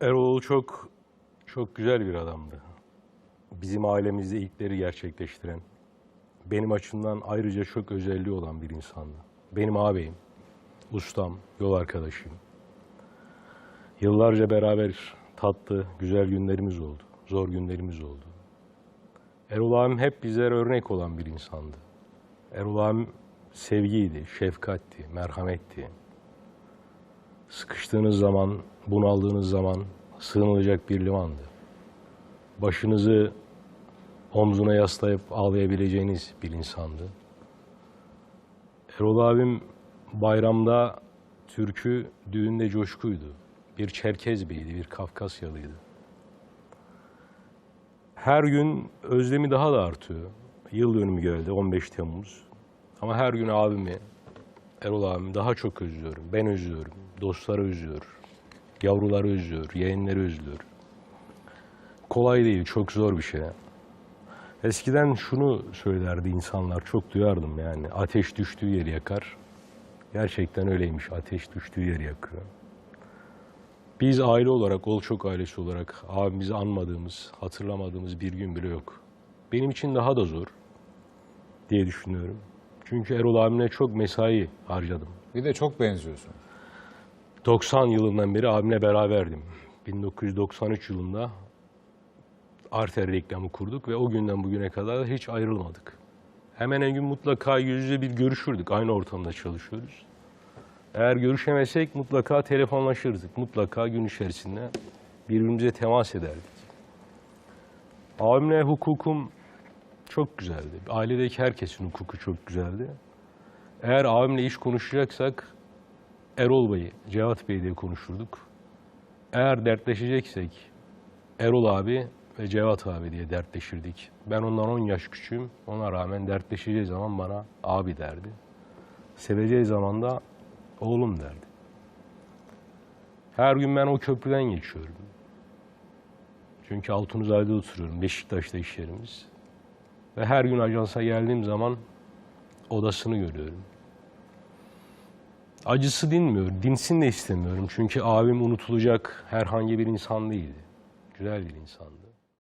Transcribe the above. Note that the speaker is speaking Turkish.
Erol çok çok güzel bir adamdı. Bizim ailemizde ilkleri gerçekleştiren, benim açımdan ayrıca çok özelliği olan bir insandı. Benim ağabeyim, ustam, yol arkadaşım. Yıllarca beraber tatlı, güzel günlerimiz oldu, zor günlerimiz oldu. Erol abim hep bizlere örnek olan bir insandı. Erol abim sevgiydi, şefkatti, merhametti. Sıkıştığınız zaman, bunaldığınız zaman sığınılacak bir limandı. Başınızı omzuna yaslayıp ağlayabileceğiniz bir insandı. Erol abim bayramda türkü, düğünde coşkuydu. Bir Çerkez beydi, bir Kafkasyalıydı. Her gün özlemi daha da artıyor. Yıl dönümü geldi 15 Temmuz. Ama her gün abimi, Erol abimi daha çok özlüyorum. Ben özlüyorum. Dostları özlüyor. Yavruları özlüyor. Yeğenleri özlüyor. Kolay değil, çok zor bir şey. Eskiden şunu söylerdi insanlar, çok duyardım yani. Ateş düştüğü yeri yakar. Gerçekten öyleymiş, ateş düştüğü yeri yakıyor. Biz aile olarak, Olçok ailesi olarak abimizi anmadığımız, hatırlamadığımız bir gün bile yok. Benim için daha da zor diye düşünüyorum. Çünkü Erol abimle çok mesai harcadım. Bir de çok benziyorsun. 90 yılından beri abimle beraberdim. 1993 yılında Arter reklamı kurduk ve o günden bugüne kadar hiç ayrılmadık. Hemen her gün mutlaka yüz yüze bir görüşürdük. Aynı ortamda çalışıyoruz. Eğer görüşemesek mutlaka telefonlaşırdık. Mutlaka gün içerisinde birbirimize temas ederdik. Abimle hukukum çok güzeldi. Ailedeki herkesin hukuku çok güzeldi. Eğer abimle iş konuşacaksak Erol Bey, Cevat Bey diye konuşurduk. Eğer dertleşeceksek Erol abi ve Cevat abi diye dertleşirdik. Ben ondan 10 yaş küçüğüm. Ona rağmen dertleşeceği zaman bana abi derdi. Seveceği zaman da oğlum derdi. Her gün ben o köprüden geçiyorum. Çünkü Altunuzade oturuyorum. Beşiktaş'ta iş yerimiz. Ve her gün ajansa geldiğim zaman odasını görüyorum. Acısı dinmiyor, dinsin de istemiyorum. Çünkü abim unutulacak herhangi bir insan değildi. Güzel bir insandı.